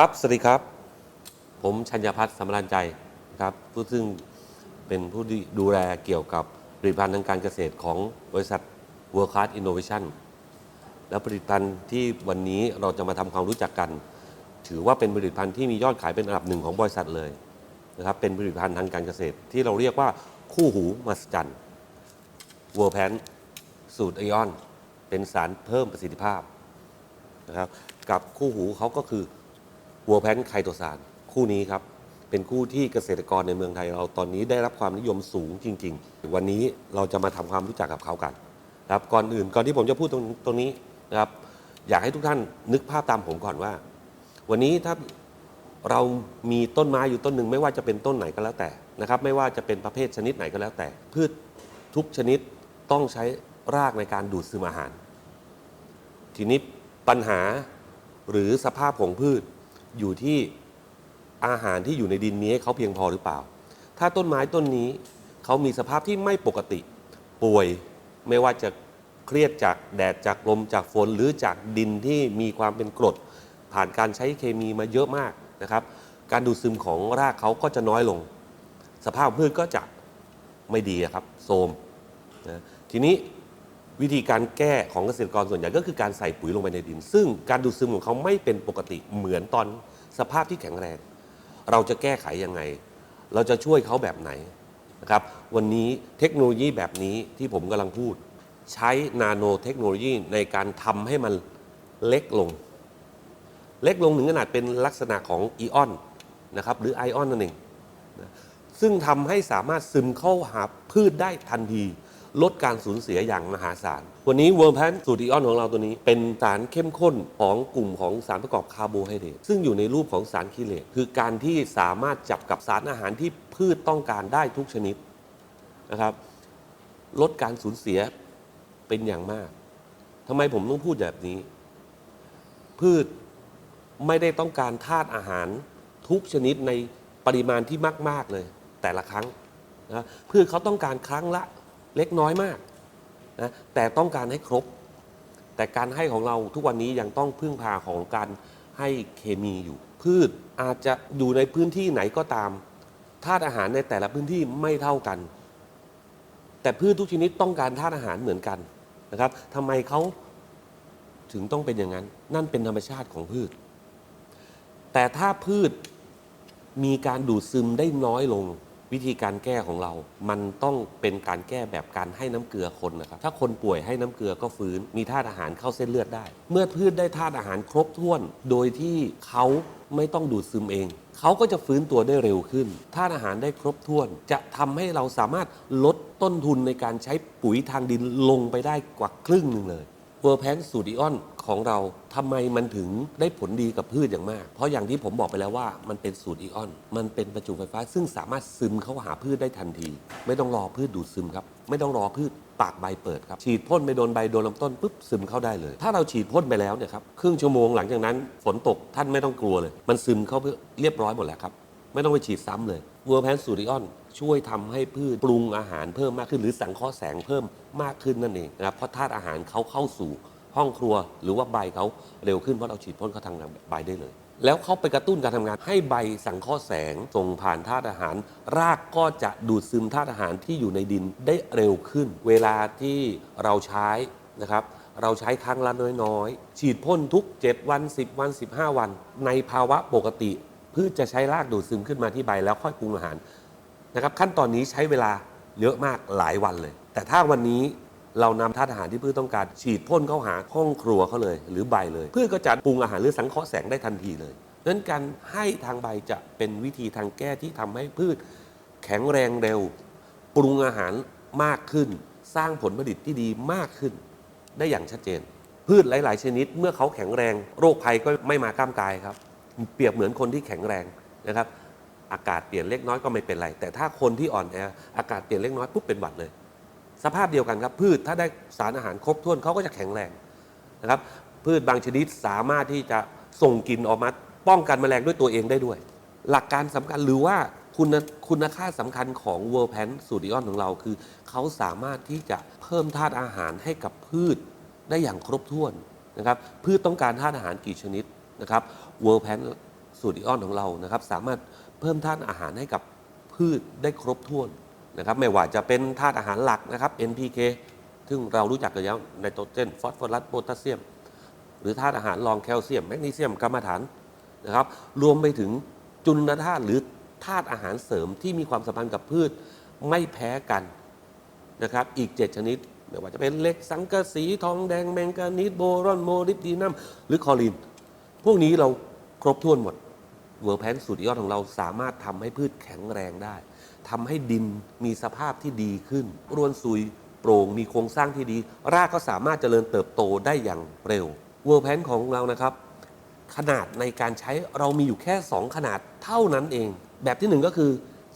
ครับ สวัสดีครับ ผมชัญญพัฒน์สำราญใจนะครับผู้ซึ่งเป็นผู้ดูแลเกี่ยวกับผลิตภัณฑ์ทางการเกษตรของบริษัท World Class Innovation และผลิตภัณฑ์ที่วันนี้เราจะมาทำความรู้จักกัน ถือว่าเป็นผลิตภัณฑ์ที่มียอดขายเป็นอันดับหนึ่งของบริษัทเลยนะครับเป็นผลิตภัณฑ์ทางการเกษตรที่เราเรียกว่าคู่หูมหัศจรรย์เวอร์แพนสูตรไอออน เป็นสารเพิ่มประสิทธิภาพนะครับกับคู่หูเขาก็คือ วัวแพนไคโตซานคู่นี้ครับ เป็นคู่ที่เกษตรกรในเมืองไทยเราตอนนี้ได้รับความนิยมสูงจริง ๆ วันนี้เราจะมาทำความรู้จักกับเขากันครับก่อนอื่นก่อนที่ผมจะพูดตรงตรงนี้นะครับ อยากให้ทุกท่านนึกภาพตามผมก่อนว่า วันนี้ถ้าเรามีต้นไม้อยู่ต้นหนึ่งไม่ว่าจะเป็นต้นไหนก็แล้วแต่นะครับ ไม่ว่าจะเป็นประเภทชนิดไหนก็แล้วแต่ พืชทุกชนิดต้องใช้รากในการดูดซึมอาหาร ทีนี้ปัญหาหรือสภาพของพืช อยู่ที่อาหารที่อยู่ในดินนี้ให้เขาเพียงพอหรือเปล่า ถ้าต้นไม้ต้นนี้เขามีสภาพที่ไม่ปกติ ป่วยไม่ว่าจะเครียดจากแดดจากลมจากฝนหรือจากดินที่มีความเป็นกรด ผ่านการใช้เคมีมาเยอะมากนะครับ การดูดซึมของรากเขาก็จะน้อยลง สภาพพืชก็จะไม่ดีครับโทมนะทีนี้ วิธีการแก้ของเกษตรกรส่วนใหญ่ก็คือการใส่ปุ๋ยลงไปในดิน ซึ่งการดูดซึมของเขาไม่เป็นปกติเหมือนตอนสภาพที่แข็งแรง เราจะแก้ไขยังไง เราจะช่วยเขาแบบไหนนะครับวันนี้เทคโนโลยีแบบนี้ที่ผมกำลังพูด ใช้นาโนเทคโนโลยีในการทำให้มันเล็กลง เล็กลงถึงขนาดเป็นลักษณะของอีออนนะครับหรือไอออนนั่นเองซึ่งทำให้สามารถซึมเข้าหาพืชได้ทันที ลดการสูญเสียอย่างมหาศาล วันนี้เวิร์มแพนสูตรอีออนของเราตัวนี้ เป็นสารเข้มข้นของกลุ่มของสารประกอบคาร์โบไฮเดรตซึ่งอยู่ในรูปของสารคีเลตคือการที่สามารถจับกับสารอาหารที่พืชต้องการได้ทุกชนิดนะครับ ลดการสูญเสียเป็นอย่างมากทำไมผมต้องพูดแบบนี้ พืชไม่ได้ต้องการธาตุอาหารทุกชนิดในปริมาณที่มาก ๆ เลย แต่ละครั้งนะพืชเขาต้องการครั้งละ เล็กน้อยมากนะแต่ต้องการให้ครบ แต่การให้ของเราทุกวันนี้ยังต้องพึ่งพาของการให้เคมีอยู่ พืชอาจจะอยู่ในพื้นที่ไหนก็ตามธาตุอาหารในแต่ละพื้นที่ไม่เท่ากัน แต่พืชทุกชนิดต้องการธาตุอาหารเหมือนกันนะครับทำไมเขาถึงต้องเป็นอย่างนั้น นั่นเป็นธรรมชาติของพืช แต่ถ้าพืชมีการดูดซึมได้น้อยลง วิธีการแก้ของเรา มันต้องเป็นการแก้แบบการให้น้ำเกลือคนนะครับ ถ้าคนป่วยให้น้ำเกลือก็ฟื้น มีธาตุอาหารเข้าเส้นเลือดได้ เมื่อพืชได้ธาตุอาหารครบถ้วน โดยที่เขาไม่ต้องดูดซึมเอง เขาก็จะฟื้นตัวได้เร็วขึ้น ธาตุอาหารได้ครบถ้วน จะทำให้เราสามารถลดต้นทุนในการใช้ปุ๋ยทางดินลงไปได้กว่าครึ่งหนึ่งเลยเวอร์แพนสูตรอีออน ของเราทำไมมันถึงได้ผลดีกับพืชอย่างมาก เพราะอย่างที่ผมบอกไปแล้วว่ามันเป็นสูตรอีออน มันเป็นประจุไฟฟ้า ซึ่งสามารถซึมเข้าหาพืชได้ทันที ไม่ต้องรอพืชดูดซึมครับไม่ต้องรอพืชปากใบเปิดครับ ฉีดพ่นไปโดนใบโดนลำต้นปุ๊บซึมเข้าได้เลย ถ้าเราฉีดพ่นไปแล้วเนี่ยครับครึ่งชั่วโมงหลังจากนั้นฝนตกท่านไม่ต้องกลัวเลย มันซึมเข้าเรียบร้อยหมดแล้วครับไม่ต้องไปฉีดซ้ำเลยเวอร์แพนสูริออน ช่วยทำให้พืชปรุงอาหารเพิ่มมากขึ้น หรือสังเคราะห์แสงเพิ่มมากขึ้นนั่นเองนะครับเพราะธาตุอาหารเขาเข้าสู่ ห้องครัวหรือว่าใบเขาเร็วขึ้นเพราะเราฉีดพ่นเขาทางใบได้เลย แล้วเขาไปกระตุ้นการทำงานให้ใบสังเคราะห์แสงส่งผ่านธาตุอาหาร รากก็จะดูดซึมธาตุอาหารที่อยู่ในดินได้เร็วขึ้น เวลาที่เราใช้นะครับเราใช้ครั้งละน้อยๆ ฉีดพ่นทุก 7 วัน 10 วัน 15 วัน ในภาวะปกติพืชจะใช้รากดูดซึมขึ้นมาที่ใบแล้วค่อยปรุงอาหารนะครับขั้นตอนนี้ใช้เวลาเยอะมากหลายวันเลย แต่ถ้าวันนี้ เรานำธาตุอาหารที่พืชต้องการ ฉีดพ่นเข้าหาห้องครัวเขาเลย หรือใบเลยพืชก็จะปรุงอาหารหรือสังเคราะห์แสงได้ทันทีเลยนั้นการให้ทางใบจะเป็นวิธีทางแก้ที่ทำให้พืชแข็งแรงเร็ว ปรุงอาหารมากขึ้น สร้างผลผลิตที่ดีมากขึ้น ได้อย่างชัดเจน พืชหลาย ๆ ชนิด เมื่อเขาแข็งแรงโรคภัยก็ไม่มาก้ามกายครับ เปรียบเหมือนคนที่แข็งแรงนะครับ อากาศเปลี่ยนเล็กน้อยก็ไม่เป็นไร แต่ถ้าคนที่อ่อนแออากาศเปลี่ยนเล็กน้อยปุ๊บเป็นหวัดเลย สภาพเดียวกันครับ พืชถ้าได้สารอาหารครบถ้วนเขาก็จะแข็งแรงนะครับ พืชบางชนิดสามารถที่จะส่งกลิ่นออกมาป้องกันแมลงด้วยตัวเองได้ด้วย หลักการสำคัญหรือว่าคุณคุณค่าสำคัญของ World Pan สูตรอีออนของเราคือ เขาสามารถที่จะเพิ่มธาตุอาหารให้กับพืชได้อย่างครบถ้วนนะครับ พืชต้องการธาตุอาหารกี่ชนิดนะครับ World Pan สูตรอีออนของเรานะครับ สามารถเพิ่มธาตุอาหารให้กับพืชได้ครบถ้วน นะครับไม่ว่าจะเป็นธาตุอาหารหลักนะครับ NPK ซึ่งเรารู้จักกันแล้วไนโตรเจนฟอสฟอรัสโพแทสเซียม หรือธาตุอาหารรองแคลเซียมแมกนีเซียมกรรมฐานนะครับรวมไปถึงจุลธาตุหรือธาตุอาหารเสริมที่มีความสัมพันธ์กับพืชไม่แพ้กันนะครับอีก 7 ชนิดไม่ว่าจะเป็นเหล็กสังกะสีทองแดงแมงกานีสโบรอนโมลิบดีนัมหรือคอลิน พวกนี้เราครบถ้วนหมดเวอร์แพนสูตรยอดของเราสามารถทำให้พืชแข็งแรงได้ ทำให้ดินมีสภาพที่ดีขึ้นรวนซุยโปร่งมีโครงสร้างที่ดี รากก็สามารถเจริญเติบโตได้อย่างเร็วเวอร์แพนของเรานะครับ ขนาดในการใช้เรามีอยู่แค่ 2 ขนาดเท่านั้นเอง แบบที่ 1 ก็คือ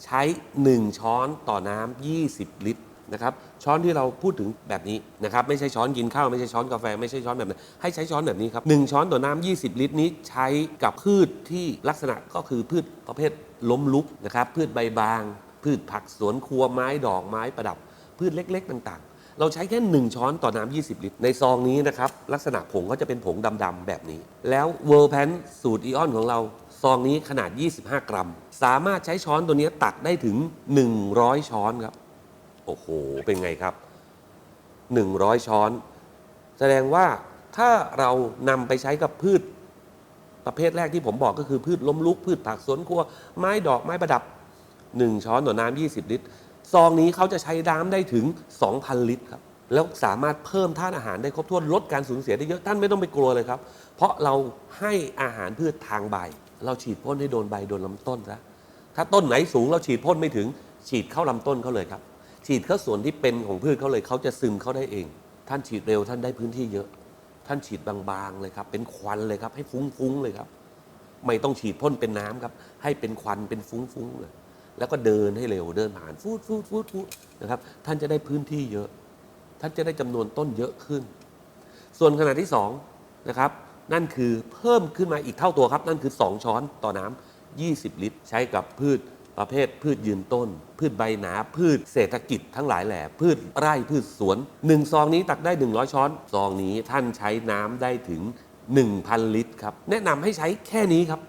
ใช้ 1 ช้อนต่อน้ำ20 ลิตรนะครับช้อนที่เราพูดถึงแบบนี้นะครับไม่ใช่ช้อนกินข้าวไม่ใช่ช้อนกาแฟไม่ใช่ช้อนแบบนั้นให้ใช้ช้อนแบบนี้ครับ1ช้อนต่อน้ำ20 ลิตรนี้ใช้กับพืชที่ลักษณะก็คือพืชประเภทล้มลุกนะครับพืชใบบาง พืชผักสวนครัวไม้ดอกไม้ประดับ พืชเล็ก ๆ ต่างๆ เราใช้แค่ 1 ช้อนต่อน้ำ20 ลิตร ในซองนี้นะครับลักษณะผงก็จะเป็นผงดำๆแบบนี้ แล้วเวิร์แพนสูตรอีออนของเราซองนี้ขนาด 25 กรัม สามารถใช้ช้อนตัวนี้ตักได้ถึง 100 ช้อนครับ โอ้โห เป็นไงครับ 100 ช้อน แสดงว่าถ้าเรานำไปใช้กับพืช ประเภทแรกที่ผมบอกก็คือพืชล้มลุก พืชผักสวนครัว ไม้ดอกไม้ประดับ 1 ช้อนต่อน้ำ20 ลิตร ซองนี้เขาจะใช้น้ำได้ถึง 2,000 ลิตรครับ แล้วสามารถเพิ่มธาตุอาหารได้ครบถ้วนลดการสูญเสียได้เยอะ ท่านไม่ต้องไปกลัวเลยครับ เพราะเราให้อาหารพืชทางใบ เราฉีดพ่นให้โดนใบโดนลำต้นซะ ถ้าต้นไหนสูงเราฉีดพ่นไม่ถึง ฉีดเข้าลำต้นเขาเลยครับ ฉีดเข้าส่วนที่เป็นของพืชเขาเลยเขาจะซึมเข้าได้เอง ท่านฉีดเร็วท่านได้พื้นที่เยอะ ท่านฉีดบางๆเลยครับ เป็นควันเลยครับ ให้ฟุ้งๆเลยครับ ไม่ต้องฉีดพ่นเป็นน้ำครับ ให้เป็นควันเป็นฟุ้งๆเลย แล้วก็เดินให้เร็วเดินผ่านฟูดฟูดฟูดฟูดนะครับท่านจะได้พื้นที่เยอะ ท่านจะได้จำนวนต้นเยอะขึ้น ส่วนขนาดที่2นะครับนั่นคือเพิ่มขึ้นมาอีกเท่าตัวครับ นั่นคือ 2 ช้อนต่อน้ำ20 ลิตร ใช้กับพืชประเภทพืชยืนต้น พืชใบหนา พืชเศรษฐกิจทั้งหลายแหล่พืชไร่พืชสวน 1 ซองนี้ตักได้ 100 ช้อน ซองนี้ท่านใช้น้ำได้ถึง 1,000 ลิตรครับ แนะนำให้ใช้แค่นี้ครับ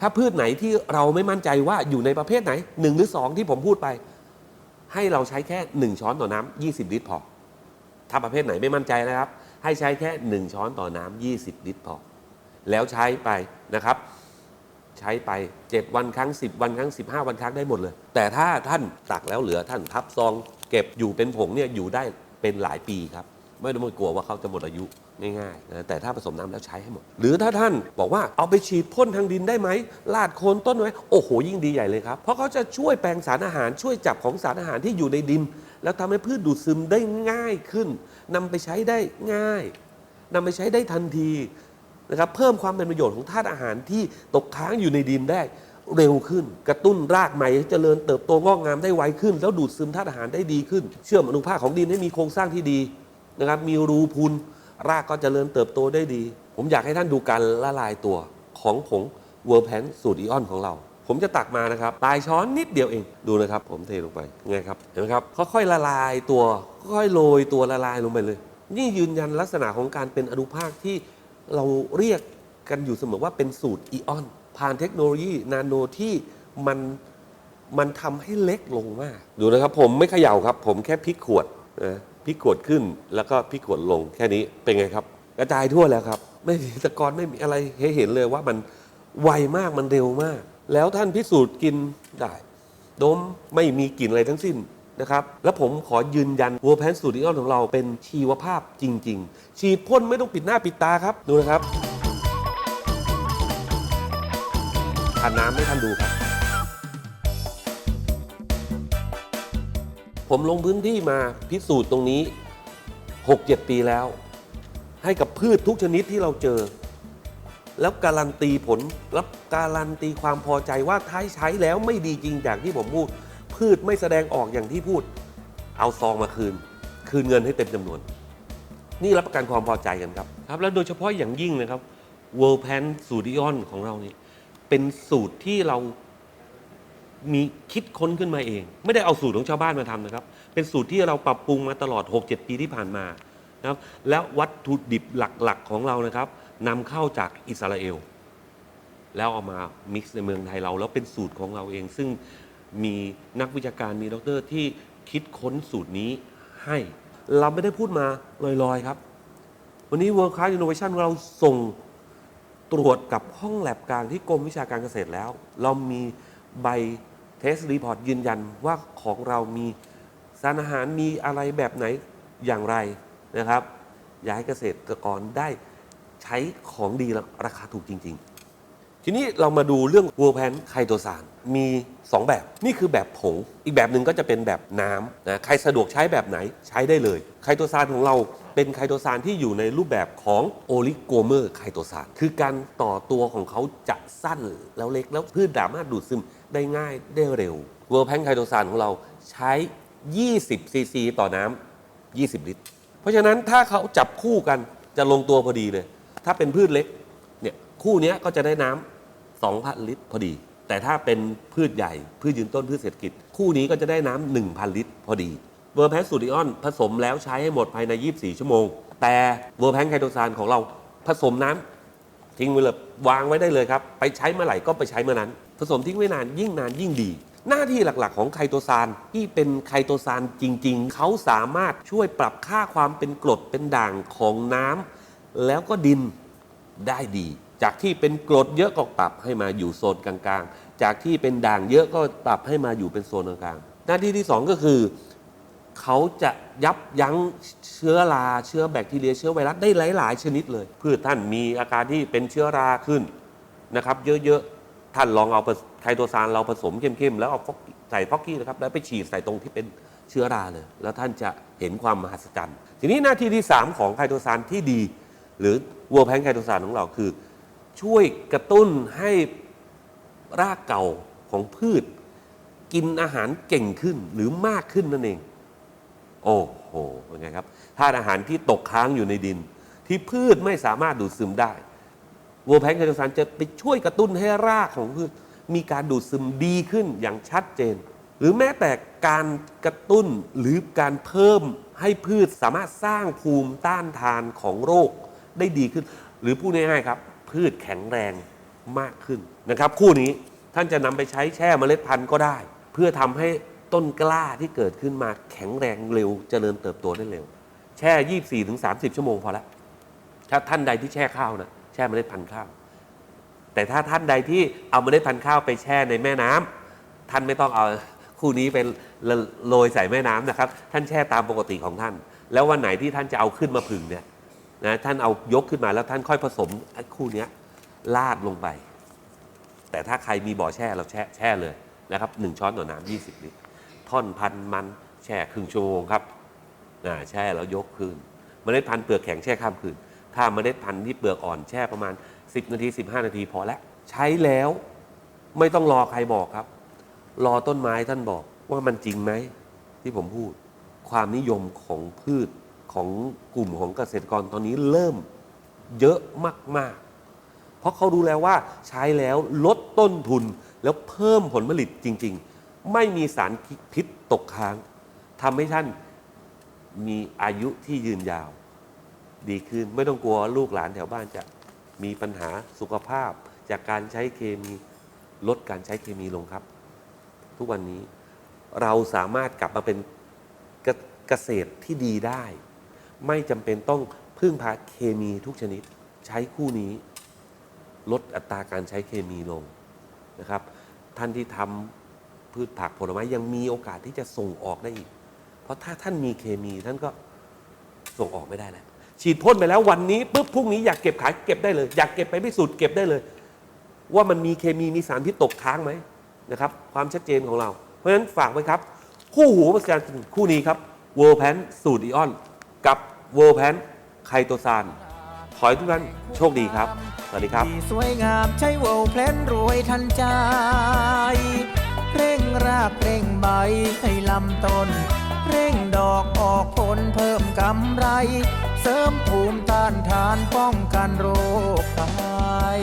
ถ้าพืชไหนที่เราไม่มั่นใจว่าอยู่ในประเภทไหน 1 หรือ 2 ที่ผมพูดไป ให้เราใช้แค่ 1 ช้อนต่อน้ำ20 ลิตรพอ ถ้าประเภทไหนไม่มั่นใจนะครับ ให้ใช้แค่ 1 ช้อนต่อน้ำ20 ลิตรพอ แล้วใช้ไปนะครับ ใช้ไป 7 วันครั้ง 10 วันครั้ง 15 วันครั้งได้หมดเลย แต่ถ้าท่านตักแล้วเหลือท่านทับซอง เก็บอยู่เป็นผงเนี่ยอยู่ได้เป็นหลายปีครับ ไม่ต้องกลัวว่าเขาจะหมดอายุ ง่ายๆนะแต่ถ้าผสมน้ำแล้วใช้ให้หมด หรือถ้าท่านบอกว่าเอาไปฉีดพ่นทางดินได้ไหมลาดโคนต้นไว้โอ้โห ยิ่งดีใหญ่เลยครับ เพราะเขาจะช่วยแปลงสารอาหารช่วยจับของสารอาหารที่อยู่ในดิน แล้วทำให้พืชดูดซึมได้ง่ายขึ้นนำไปใช้ได้ง่ายนำไปใช้ได้ทันทีนะครับเพิ่มความเป็นประโยชน์ของธาตุอาหารที่ตกค้างอยู่ในดินได้เร็วขึ้น กระตุ้นรากใหม่เจริญเติบโตงอกงามได้ไวขึ้น แล้วดูดซึมธาตุอาหารได้ดีขึ้น เชื่อมอนุภาคของดินให้มีโครงสร้างที่ดีนะครับมีรูพุน รากก็จเจริญเติบโตได้ดี ผมอยากให้ท่านดูการละลายตัวของผงเวอร์แพนสูตรอีออนของเรา ผมจะตักมานะครับปลายช้อนนิดเดียวเองดูนะครับ ผมเทลงไปไงครับเห็นไหมครับค่อยๆละลายตัวค่อยๆโรยตัวละลายลงไปเลย นี่ยืนยันลักษณะของการเป็นอนุภาคที่เราเรียกกันอยู่เสมอว่าเป็นสูตรอีออนผ่านเทคโนโลยีนาโนที่มันมันทำให้เล็กลงมาก ดูนะครับผมไม่เขย่าครับ ผมแค่พลิกขวดนะ พิกวดขึ้นแล้วก็พิกวดลงแค่นี้เป็นไงครับ กระจายทั่วแล้วครับ ไม่มีตะกอนไม่มีอะไรให้เห็นเลยว่ามันไวมากมันเร็วมาก แล้วท่านพิสูจน์กินได้ดมไม่มีกลิ่นอะไรทั้งสิ้นนะครับ แล้วผมขอยืนยันวัวแพนสูตรอีออนของเราเป็นชีวภาพจริง ๆ ฉีดพ่นไม่ต้องปิดหน้าปิดตาครับดูนะครับทานน้ำให้ท่านดูครับ ผมลงพื้นที่มาพิสูจน์ตรงนี้ 6-7 ปีแล้ว ให้กับพืชทุกชนิดที่เราเจอ แล้วการันตีผลรับการันตีความพอใจว่าท้ายใช้แล้วไม่ดีจริงอย่างที่ผมพูด พืชไม่แสดงออกอย่างที่พูด เอาซองมาคืน คืนเงินให้เต็มจำนวน นี่รับประกันความพอใจกันครับครับ แล้วโดยเฉพาะอย่างยิ่งนะครับ World Pan สูตรดิออนของเรานี่เป็นสูตรที่เรา มีคิดค้นขึ้นมาเอง ไม่ได้เอาสูตรของชาวบ้านมาทำนะครับ เป็นสูตรที่เราปรับปรุงมาตลอด 6-7 ปีที่ผ่านมานะครับและวัตถุดิบหลักๆของเรานะครับนำเข้าจากอิสราเอล แล้วเอามา mix ในเมืองไทยเรา แล้วเป็นสูตรของเราเอง ซึ่งมีนักวิชาการมีดรที่คิดค้นสูตรนี้ให้ เราไม่ได้พูดมาลอยๆครับ วันนี้ World Class Innovation เราส่งตรวจกับห้องแลบกลางที่กรมวิชาการเกษตรแล้ว เรามีใบ เทสรีพอร์ตยืนยันว่าของเรามีสารอาหารมีอะไรแบบไหนอย่างไรนะครับ อยากให้เกษตรกรได้ใช้ของดีและราคาถูกจริง ๆ ทีนี้เรามาดูเรื่องวัวแพนไคโตซานมี 2 แบบนี่คือแบบผง อีกแบบหนึ่งก็จะเป็นแบบน้ำนะใครสะดวกใช้แบบไหนใช้ได้เลย ไคโตซานของเราเป็นไคโตซานที่อยู่ในรูปแบบของโอลิโกเมอร์ไคโตซานคือการต่อตัวของเขาจะสั้นแล้วเล็กแล้วพืชสามารถดูดซึม ได้ง่ายได้เร็วเวอร์แพนไคโตซานของเราใช้ 20 ซีซีต่อน้ำ 20 ลิตร เพราะฉะนั้นถ้าเขาจับคู่กันจะลงตัวพอดีเลย ถ้าเป็นพืชเล็กเนี่ยคู่นี้ก็จะได้น้ำ2,000 ลิตรพอดี แต่ถ้าเป็นพืชใหญ่ พืชยืนต้นพืชเศรษฐกิจ คู่นี้ก็จะได้น้ำ1,000 ลิตรพอดีเวอร์แพนสูตรอิออนผสมแล้วใช้ให้หมดภายใน 24 ชั่วโมง แต่เวอร์แพนไคโตซานของเราผสมน้ำ ทิ้งไว้เลยวางไว้ได้เลยครับ ไปใช้เมื่อไหร่ก็ไปใช้เมื่อนั้น ผสมทิ้งไว้นานยิ่งนานยิ่งดี หน้าที่หลักๆ ของไคโตซานที่เป็นไคโตซานจริง ๆ เขาสามารถช่วยปรับค่าความเป็นกรดเป็นด่างของน้ำแล้วก็ดินได้ดี จากที่เป็นกรดเยอะก็ปรับให้มาอยู่โซนกลางๆ จากที่เป็นด่างเยอะก็ปรับให้มาอยู่เป็นโซนกลางๆหน้าที่ที่สองก็คือ เขาจะยับยั้งเชื้อราเชื้อแบคทีเรียเชื้อไวรัสได้หลาย ๆ ชนิดเลย พืชท่านมีอาการที่เป็นเชื้อราขึ้นนะครับ เยอะ ๆ ท่านลองเอาไคโตซานเราผสมเข้ม ๆ แล้วเอาฟอกใส่ฟอกกี้นะครับ แล้วไปฉีดใส่ตรงที่เป็นเชื้อราเลย แล้วท่านจะเห็นความมหัศจรรย์ ทีนี้หน้าที่ที่ 3 ของไคโตซานที่ดี หรือวัวแพนไคโตซานของเราคือ ช่วยกระตุ้นให้รากเก่าของพืช กินอาหารเก่งขึ้นหรือมากขึ้นนั่นเอง โอ้โหเป็นไงครับธาตุอาหารที่ตกค้างอยู่ในดิน ที่พืชไม่สามารถดูดซึมได้วัวแพนไคโตซานจะไปช่วยกระตุ้นให้รากของพืชมีการดูดซึมดีขึ้นอย่างชัดเจน หรือแม้แต่การกระตุ้นหรือการเพิ่มให้พืชสามารถสร้างภูมิต้านทานของโรคได้ดีขึ้น หรือพูดง่ายๆครับ พืชแข็งแรงมากขึ้นนะครับ คู่นี้ท่านจะนำไปใช้แช่เมล็ดพันธุ์ก็ได้ เพื่อทำให้ ต้นกล้าที่เกิดขึ้นมาแข็งแรงเร็วเจริญเติบโตได้เร็ว แช่ 24ถึง30 ชั่วโมงพอละถ้าท่านใดที่แช่ข้าวนะแช่เมล็ดพันธุ์ข้าว แต่ถ้าท่านใดที่เอาเมล็ดพันธุ์ข้าวไปแช่ในแม่น้ำท่านไม่ต้องเอาคู่นี้เป็นโรยใส่แม่น้ำนะครับ ท่านแช่ตามปกติของท่าน แล้ววันไหนที่ท่านจะเอาขึ้นมาผึ่งเนี่ยนะท่านเอายกขึ้นมาแล้วท่านค่อยผสมคู่นี้ลาดลงไป แต่ถ้าใครมีบ่อแช่เราแช่แช่เลยนะครับหนึ่งช้อนต่อน้ำ20 ลิตร ท่อนพันมันแช่ครึ่งชั่วโมงครับนะแช่แล้วยกคืนเมล็ดพันธุ์เปลือกแข็งแช่ข้ามคืน ถ้าเมล็ดพันธุ์ที่เปลือกอ่อนแช่ประมาณ 10 นาที 15 นาทีพอแล้วใช้แล้วไม่ต้องรอใครบอกครับ รอต้นไม้ท่านบอกว่ามันจริงไหมที่ผมพูด ความนิยมของพืชของกลุ่มของเกษตรกรตอนนี้เริ่มเยอะมาก ๆ เพราะเขารู้แล้วว่าใช้แล้วลดต้นทุนแล้วเพิ่มผลผลิตจริง ๆ ไม่มีสารพิษตกค้างทำให้ท่านมีอายุที่ยืนยาว ดีขึ้นไม่ต้องกลัวลูกหลานแถวบ้านจะมีปัญหาสุขภาพ จากการใช้เคมีลดการใช้เคมีลงครับ ทุกวันนี้เราสามารถกลับมาเป็นเกเกษตรที่ดีได้ ไม่จำเป็นต้องพึ่งพาเคมีทุกชนิดใช้คู่นี้ลดอัตราการใช้เคมีลงนะครับ ท่านที่ทำ พืชผักผลไม้ยังมีโอกาสที่จะส่งออกได้อีก เพราะถ้าท่านมีเคมีท่านก็ส่งออกไม่ได้แล้วฉีดพ่นไปแล้ววันนี้ปุ๊บพรุ่งนี้อยากเก็บขายเก็บได้เลย อยากเก็บไปพิสูจน์เก็บได้เลย ว่ามันมีเคมีมีสารพิษตกค้างไหมนะครับ ความชัดเจนของเรา เพราะฉะนั้นฝากไว้ครับ คู่หูประการคู่นี้ครับเวอร์แพนสูตรอีออน กับเวอร์แพนไคโตซานขอให้ทุกท่านโชคดีครับ สวัสดีครับ สวยงามใช้โวลเพนรวยทันใจ รากเร่งใบให้ลำต้น เร่งดอกออกผลเพิ่มกำไร เสริมภูมิต้านทานป้องกันโรคภัย